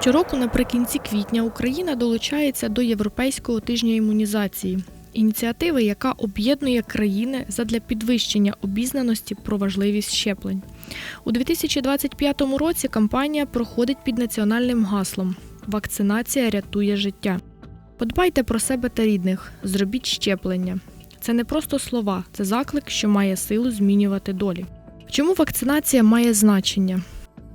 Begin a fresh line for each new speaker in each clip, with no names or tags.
Щороку наприкінці квітня Україна долучається до Європейського тижня імунізації. Ініціативи, яка об'єднує країни задля підвищення обізнаності про важливість щеплень. У 2025 році кампанія проходить під національним гаслом Вакцинація рятує життя. Подбайте про себе та рідних, зробіть щеплення. Це не просто слова, це заклик, що має силу змінювати долі. Чому вакцинація має значення?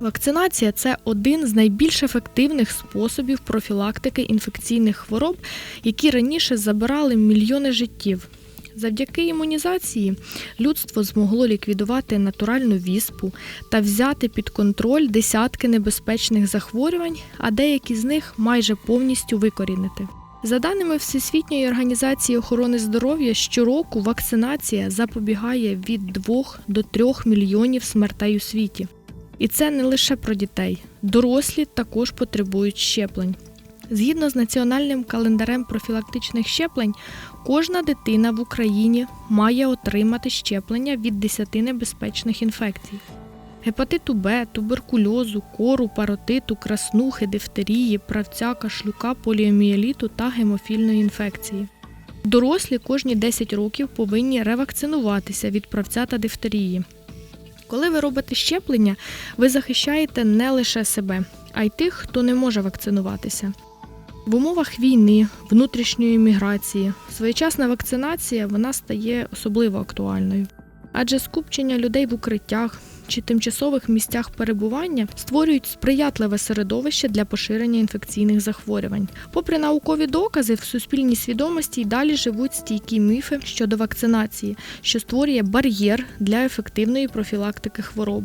Вакцинація це один з найбільш ефективних способів профілактики інфекційних хвороб, які раніше забирали мільйони життів. Завдяки імунізації людство змогло ліквідувати натуральну віспу та взяти під контроль десятки небезпечних захворювань, а деякі з них майже повністю викорінити. За даними Всесвітньої організації охорони здоров'я, щороку вакцинація запобігає від 2 до 3 мільйонів смертей у світі. І це не лише про дітей. Дорослі також потребують щеплень. Згідно з національним календарем профілактичних щеплень, кожна дитина в Україні має отримати щеплення від 10 небезпечних інфекцій: гепатиту Б, туберкульозу, кору, паротиту, краснухи, дифтерії, правця, кашлюка, поліомієліту та гемофільної інфекції. Дорослі кожні 10 років повинні ревакцинуватися від правця та дифтерії. Коли ви робите щеплення, ви захищаєте не лише себе, а й тих, хто не може вакцинуватися. В умовах війни, внутрішньої міграції, своєчасна вакцинація вона стає особливо актуальною. Адже скупчення людей в укриттях чи тимчасових місцях перебування створюють сприятливе середовище для поширення інфекційних захворювань. Попри наукові докази, в суспільній свідомості й далі живуть стійкі міфи щодо вакцинації, що створює бар'єр для ефективної профілактики хвороб.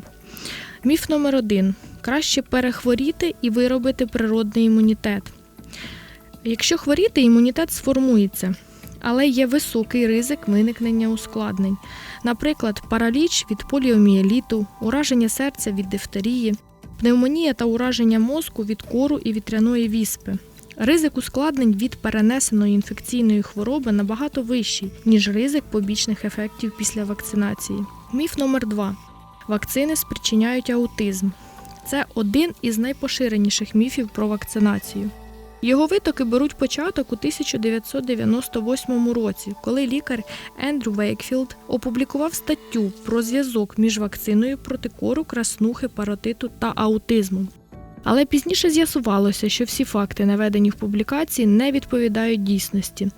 Міф номер один: краще перехворіти і виробити природний імунітет. Якщо хворіти, імунітет сформується, але є високий ризик виникнення ускладнень, наприклад, параліч від поліомієліту, ураження серця від дифтерії, пневмонія та ураження мозку від кору і вітряної віспи. Ризик ускладнень від перенесеної інфекційної хвороби набагато вищий, ніж ризик побічних ефектів після вакцинації. Міф номер 2 Вакцини спричиняють аутизм. Це один із найпоширеніших міфів про вакцинацію. Його витоки беруть початок у 1998 році, коли лікар Ендрю Вейкфілд опублікував статтю про зв'язок між вакциною проти кору, краснухи, паротиту та аутизмом. Але пізніше з'ясувалося, що всі факти, наведені в публікації, не відповідають дійсності.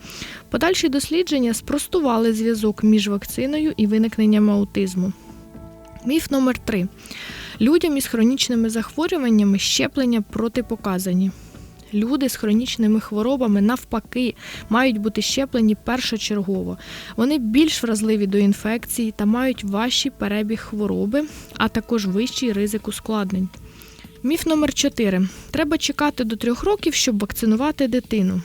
Подальші дослідження спростували зв'язок між вакциною і виникненням аутизму. Міф номер 3 Людям із хронічними захворюваннями щеплення протипоказані. Люди з хронічними хворобами навпаки мають бути щеплені першочергово. Вони більш вразливі до інфекції та мають важчий перебіг хвороби, а також вищий ризик ускладнень. Міф номер 4 Треба чекати до трьох років, щоб вакцинувати дитину.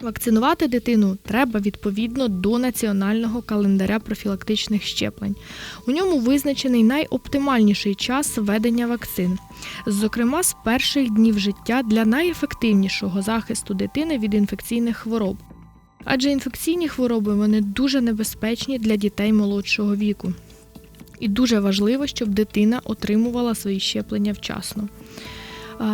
Вакцинувати дитину треба відповідно до національного календаря профілактичних щеплень. У ньому визначений найоптимальніший час введення вакцин, зокрема з перших днів життя для найефективнішого захисту дитини від інфекційних хвороб. Адже інфекційні хвороби вони дуже небезпечні для дітей молодшого віку. І дуже важливо, щоб дитина отримувала свої щеплення вчасно.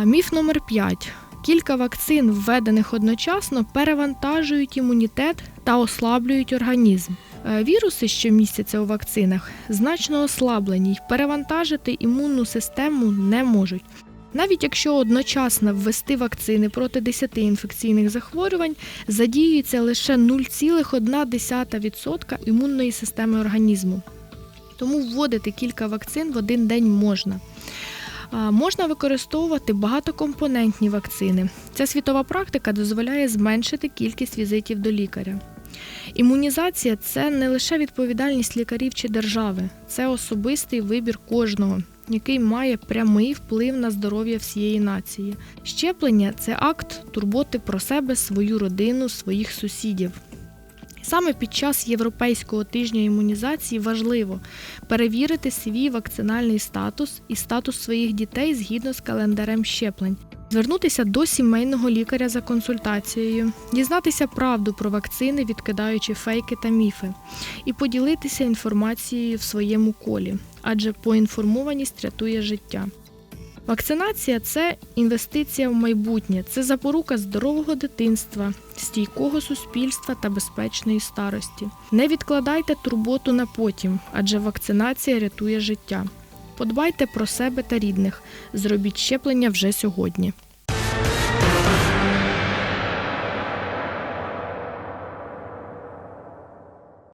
Міф номер 5. Кілька вакцин, введених одночасно, перевантажують імунітет та ослаблюють організм. Е, Віруси, що містяться у вакцинах, значно ослаблені й перевантажити імунну систему не можуть. Навіть якщо одночасно ввести вакцини проти 10 інфекційних захворювань, задіюється лише 0,1% імунної системи організму. Тому вводити кілька вакцин в один день можна. Можна використовувати багатокомпонентні вакцини. Ця світова практика дозволяє зменшити кількість візитів до лікаря. Імунізація це не лише відповідальність лікарів чи держави, це особистий вибір кожного, який має прямий вплив на здоров'я всієї нації. Щеплення це акт турботи про себе, свою родину, своїх сусідів. Саме під час Європейського тижня імунізації важливо перевірити свій вакцинальний статус і статус своїх дітей згідно з календарем щеплень, звернутися до сімейного лікаря за консультацією, дізнатися правду про вакцини, відкидаючи фейки та міфи, і поділитися інформацією в своєму колі, адже поінформованість рятує життя. Вакцинація це інвестиція в майбутнє, це запорука здорового дитинства, стійкого суспільства та безпечної старості. Не відкладайте турботу на потім, адже вакцинація рятує життя. Подбайте про себе та рідних, зробіть щеплення вже сьогодні.